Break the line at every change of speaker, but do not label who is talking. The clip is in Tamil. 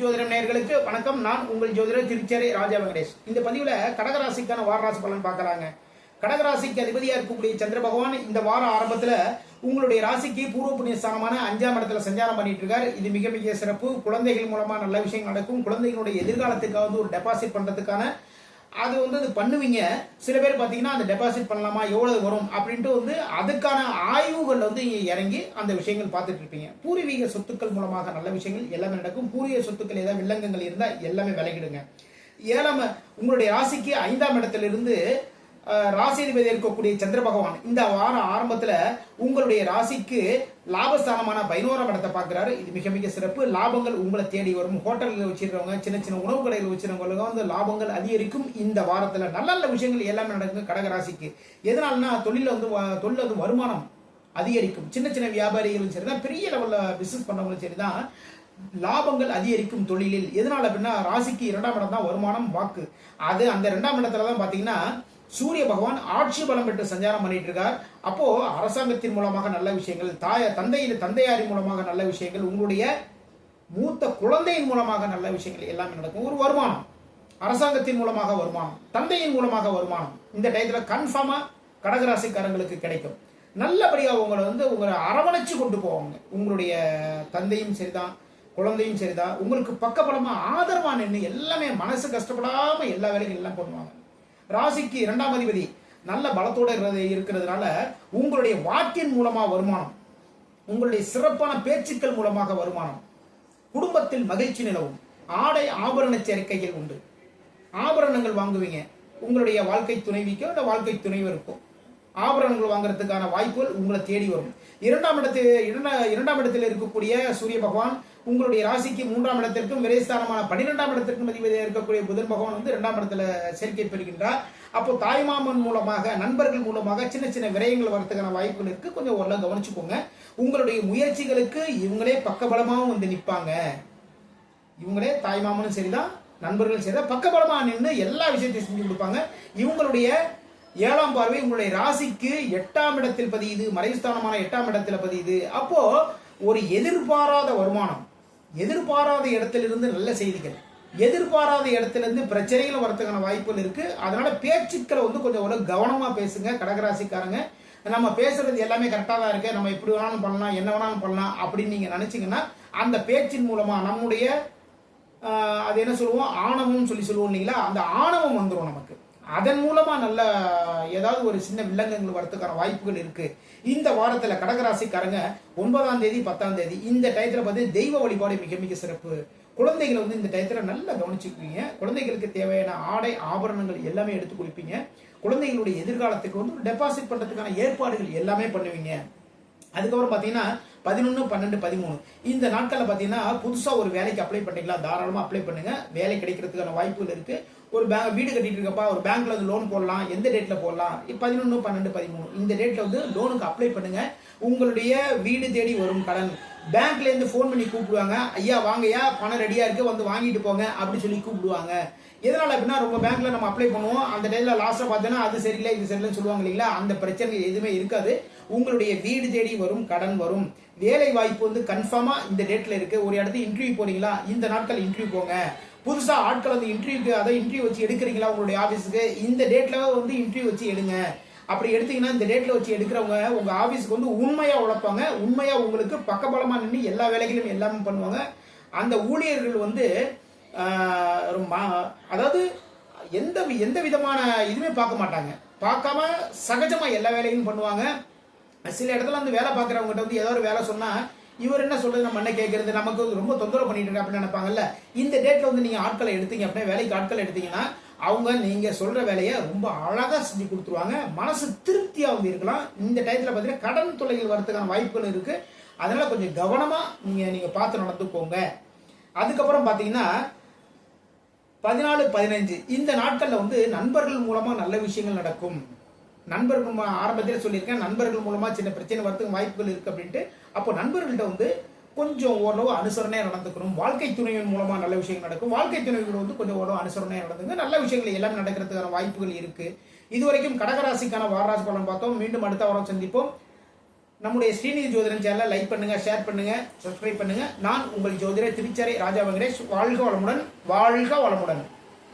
ஜோதிடம் நேர்களுக்கு வணக்கம். நான் உங்கள் ஜோதிடர் திருச்சேரி ராஜா வெங்கடேஷ். இந்த பதிவில் கடகராசிக்கான வாரராசி பலன் பார்க்கலாங்க. கடகராசிக்கு அதிபதியாக இருக்கக்கூடிய சந்திர பகவான் இந்த வார ஆரம்பத்தில் உங்களுடைய ராசிக்கு பூர்வ புண்ணிய ஸ்தானமான அஞ்சாம் இடத்துல சஞ்சாரம் பண்ணிட்டு இருக்காரு இது மிக மிக சிறப்பு. குழந்தைகள் மூலமா நல்ல விஷயம் நடக்கும். குழந்தைகளுடைய எதிர்காலத்துக்காக ஒரு டெபாசிட் பண்றதுக்கான அது வந்து அது பண்ணுவீங்க. சில பேர் பார்த்தீங்கன்னா அந்த டெபாசிட் பண்ணலாமா எவ்வளவு வரும் அப்படின்ட்டு வந்து அதுக்கான ஆய்வுகள் வந்து இங்கே இறங்கி அந்த விஷயங்கள் பார்த்துட்டு இருப்பீங்க. பூர்வீக சொத்துக்கள் மூலமாக நல்ல விஷயங்கள் எல்லாமே நடக்கும். பூர்வீக சொத்துக்கள் ஏதாவது வில்லங்கங்கள் இருந்தால் எல்லாமே விலகிடுங்க. ஏழாம உங்களுடைய ராசிக்கு ஐந்தாம் இடத்திலிருந்து அஹ், இருக்கக்கூடிய சந்திர பகவான் இந்த வார ஆரம்பத்துல உங்களுடைய ராசிக்கு லாபஸ்தானமான பதினோராம் இடத்தை பார்க்குறாரு. இது மிக மிக சிறப்பு. லாபங்கள் உங்களை தேடி வரும். ஹோட்டல்கள் வச்சிருக்கவங்க சின்ன சின்ன உணவு கடைகள் வச்சிருக்கவங்களுக்கு வந்து லாபங்கள் அதிகரிக்கும். இந்த வாரத்துல நல்ல நல்ல விஷயங்கள் எல்லாமே நடக்கும் கடக ராசிக்கு. எதனாலனா தொழில வந்து தொழில் வந்து வருமானம் அதிகரிக்கும். சின்ன சின்ன வியாபாரிகளும் சரிதான். பெரிய லெவல்ல பிசினஸ் பண்ணவங்களும் சரிதான். லாபங்கள் அதிகரிக்கும் தொழிலில். எதனால அப்படின்னா ராசிக்கு இரண்டாம் இடம் தான் வருமானம் வாக்கு. அது அந்த இரண்டாம் இடத்துல தான் பாத்தீங்கன்னா சூரிய பகவான் ஆட்சி பலம் பெற்று சஞ்சாரம் பண்ணிட்டு இருக்கார் அப்போ அரசாங்கத்தின் மூலமாக நல்ல விஷயங்கள் தாய தந்தையின் தந்தையாரின் மூலமாக நல்ல விஷயங்கள் உங்களுடைய மூத்த குழந்தையின் மூலமாக நல்ல விஷயங்கள் எல்லாமே நடக்கும். ஒரு வருமானம் அரசாங்கத்தின் மூலமாக வருமானம் தந்தையின் மூலமாக வருமானம் இந்த டயத்துல கன்ஃபார்மா கடகராசிக்காரங்களுக்கு கிடைக்கும். நல்லபடியாக உங்களை வந்து உங்களை அரவணைச்சு கொண்டு போவாங்க. உங்களுடைய தந்தையும் சரிதான் குழந்தையும் சரிதான். உங்களுக்கு பக்கபலமா ஆதரவான நின்று எல்லாமே மனசு கஷ்டப்படாம எல்லா வேலையும் எல்லாம் பண்ணுவாங்க ராசிக்கு இரண்டாம் அதிபதி நல்ல பலத்தோடு இருக்கிறதுனால உங்களுடைய வாக்கின் மூலமாக வருமானம் உங்களுடைய சிறப்பான பேச்சுக்கள் மூலமாக வருமானம் குடும்பத்தில் மகிழ்ச்சி நிலவும் ஆடை ஆபரண சேர்க்கைகள் உண்டு. ஆபரணங்கள் வாங்குவீங்க. உங்களுடைய வாழ்க்கை துணைவிக்கோ இல்லை வாழ்க்கை துணைவருக்கோ? ஆபரணங்கள் வாங்குறதுக்கான வாய்ப்புகள் உங்களை தேடி வரும். இரண்டாம் இடத்து இரண்டா- இரண்டாம் இடத்தில் இருக்கக்கூடிய சூரிய பகவான் உங்களுடைய ராசிக்கு மூன்றாம் இடத்திற்கும் விரைஸ்தானமான பன்னிரெண்டாம் இடத்திற்கும் அதிபதியாக இருக்கக்கூடிய புதன் பகவான் வந்து இரண்டாம் இடத்துல சேர்க்கை பெறுகின்றார். அப்போ தாய்மாமன் மூலமாக நண்பர்கள் மூலமாக சின்ன சின்ன விரயங்கள் வரதுக்கான வாய்ப்புகள் இருக்கு. கொஞ்சம் ஓரளவு கவனிச்சுக்கோங்க. உங்களுடைய முயற்சிகளுக்கு இவங்களே பக்கபலமாகவும் வந்து நிற்பாங்க இவங்களே தாய்மாமனும் சரிதான் நண்பர்களும் சரிதான் பக்கபலமாக நின்று எல்லா விஷயத்தையும் செஞ்சு கொடுப்பாங்க. இவங்களுடைய ஏழாம் பார்வை உங்களுடைய ராசிக்கு எட்டாம் இடத்தில் பதியுது மறைவுஸ்தானமான எட்டாம் இடத்துல பதியுது. அப்போ ஒரு எதிர்பாராத வருமானம் எதிர்பாராத இடத்திலிருந்து நல்ல செய்திகள் எதிர்பாராத இடத்துலேருந்து பிரச்சனைகள் வரத்துக்கான வாய்ப்புகள் இருக்கு. அதனால பேச்சுக்களை வந்து கொஞ்சம் ஒரு கவனமா பேசுங்க கடகராசிக்காரங்க. நம்ம பேசுறது எல்லாமே கரெக்டாக தான் இருக்கு. நம்ம எப்படி வேணாலும் பண்ணலாம் என்ன வேணாலும் பண்ணலாம் அப்படின்னு நீங்க நினைச்சீங்கன்னா அந்த பேச்சின் மூலமா நம்முடைய அது என்ன சொல்லுவோம்? ஆணவம்னு சொல்லி சொல்லுவோம் இல்லைங்களா? அந்த ஆணவம் வந்துடும் நமக்கு. அதன் மூலமா நல்ல ஏதாவது ஒரு சின்ன வில்லங்கங்கள் வரத்துக்கான வாய்ப்புகள் இருக்கு. இந்த வாரத்துல கடகராசிக்காரங்க ஒன்பதாம் தேதி பத்தாம் தேதி இந்த டயத்துல பார்த்து தெய்வ வழிபாடு மிக மிக சிறப்பு. குழந்தைகளை வந்து இந்த டயத்துல நல்லா கவனிச்சுக்குவீங்க. குழந்தைகளுக்கு தேவையான ஆடை ஆபரணங்கள் எல்லாமே எடுத்து கொடுப்பீங்க. குழந்தைகளுடைய எதிர்காலத்துக்கு வந்து டெபாசிட் பண்றதுக்கான ஏற்பாடுகள் எல்லாமே பண்ணுவீங்க. அதுக்கப்புறம் பார்த்தீங்கன்னா பதினொன்று பன்னெண்டு பதிமூணு. இந்த நாட்களில் பார்த்தீங்கன்னா புதுசாக ஒரு வேலைக்கு அப்ளை பண்ணிக்கலாம். தாராளமாக அப்ளை பண்ணுங்கள் வேலை கிடைக்கிறதுக்கான வாய்ப்புகள் இருக்குது ஒரு பேங்க் வீடு கட்டிட்டு இருக்கப்பா ஒரு பேங்க்ல வந்து லோன் போடலாம் எந்த டேட்ல போடலாம்? பதினொன்று பன்னெண்டு பதிமூணு. இந்த டேட்ல வந்து லோனுக்கு அப்ளை பண்ணுங்க. உங்களுடைய வீடு தேடி வரும் கடன். பேங்க்ல இருந்து ஃபோன் பண்ணி கூப்பிடுவாங்க. ஐயா வாங்கய்யா பணம் ரெடியா இருக்கு வந்து வாங்கிட்டு போங்க அப்படின்னு சொல்லி கூப்பிடுவாங்க. எதனால அப்படின்னா ரொம்ப பேங்க்ல நம்ம அப்ளை பண்ணுவோம். அந்த டைம்ல லாஸ்ட்டாக பார்த்தோன்னா அது சரியில்லை இது சரியில்லைன்னு சொல்லுவாங்க இல்லைங்களா? அந்த பிரச்சனை எதுவுமே இருக்காது. உங்களுடைய வீடு தேடி வரும் கடன் வரும். வேலை வாய்ப்பு வந்து கன்ஃபார்மா இந்த டேட்ல இருக்கு. ஒரு இடத்துல இன்டர்வியூ போறீங்களா? இந்த நாட்கள் இன்டர்வியூ போங்க. புதுசா ஆட்கள் வந்து இன்டர்வியூக்கு அதை இன்டர்வியூ வச்சு எடுக்கிறீங்களா உங்களுடைய ஆபீஸுக்கு இந்த டேட்ல வந்து இன்டர்வியூ வச்சு எடுங்க. அப்படி எடுத்தீங்கன்னா இந்த டேட்ல வச்சு எடுக்கிறவங்க உங்க ஆபீஸ்க்கு வந்து உண்மையா உழைப்பாங்க. உண்மையா உங்களுக்கு பக்கபலமா நின்று எல்லா வேலைகளும் எல்லாமே பண்ணுவாங்க. அந்த ஊழியர்கள் வந்து ரொம்ப அதாவது எந்த எந்த விதமான இதுவுமே பார்க்க மாட்டாங்க. பார்க்காம சகஜமா எல்லா வேலையும் பண்ணுவாங்க. சில இடத்துல வந்து வேலை பார்க்குறவங்ககிட்ட வந்து ஏதோ ஒரு வேலை சொன்னா இவர் என்ன சொல்றது? நம்ம என்ன கேட்கறது நமக்கு வந்து ரொம்ப தொந்தரவு பண்ணிட்டு இருக்க அப்படின்னு நினைப்பாங்கல்ல? இந்த டேட்ல வந்து நீங்க ஆட்களை எடுத்தீங்க அப்படின்னா வேலைக்கு ஆட்கள் எடுத்தீங்கன்னா அவங்க நீங்க சொல்ற வேலையை ரொம்ப அழகா செஞ்சு கொடுத்துருவாங்க. மனசு திருப்தியா வந்து இருக்கலாம். இந்த டயத்துல பார்த்தீங்கன்னா கடன் தொல்லைகள் வரதுக்கான வாய்ப்புகள் இருக்கு. அதனால கொஞ்சம் கவனமா நீங்க நீங்க பார்த்து நடந்துக்கோங்க. அதுக்கப்புறம் பாத்தீங்கன்னா பதினாலு பதினஞ்சு. இந்த நாட்கள்ல வந்து நண்பர்கள் மூலமா நல்ல விஷயங்கள் நடக்கும். நண்பர்கள் ஆரம்பத்தில் சொல்லியிருக்கேன் நண்பர்கள் மூலமா சின்ன பிரச்சனை வரதுக்கு வாய்ப்புகள் இருக்கு அப்படின்ட்டு. அப்போ நண்பர்கள்ட்ட வந்து கொஞ்சம் ஓரளவு அனுசரணையாக நடந்துக்கணும். வாழ்க்கை துணையின் மூலமாக நல்ல விஷயங்கள் நடக்கும். வாழ்க்கை துணைகள் வந்து கொஞ்சம் ஓரளவு அனுசரணையாக நடந்துங்க. நல்ல விஷயங்கள் எல்லாமே நடக்கிறதுக்கான வாய்ப்புகள் இருக்கு. இதுவரைக்கும் கடகராசிக்கான வாரராசி பலன் பார்த்தோம். மீண்டும் அடுத்த வாரம் சந்திப்போம். நம்முடைய ஸ்ரீநிதி ஜோதிடம் சேனலை லைக் பண்ணுங்க ஷேர் பண்ணுங்க சப்ஸ்கிரைப் பண்ணுங்க. நான் உங்கள் ஜோதிடர் திருச்சரை ராஜா வெங்கடேஷ். வாழ்க வளமுடன் வாழ்க வளமுடன்.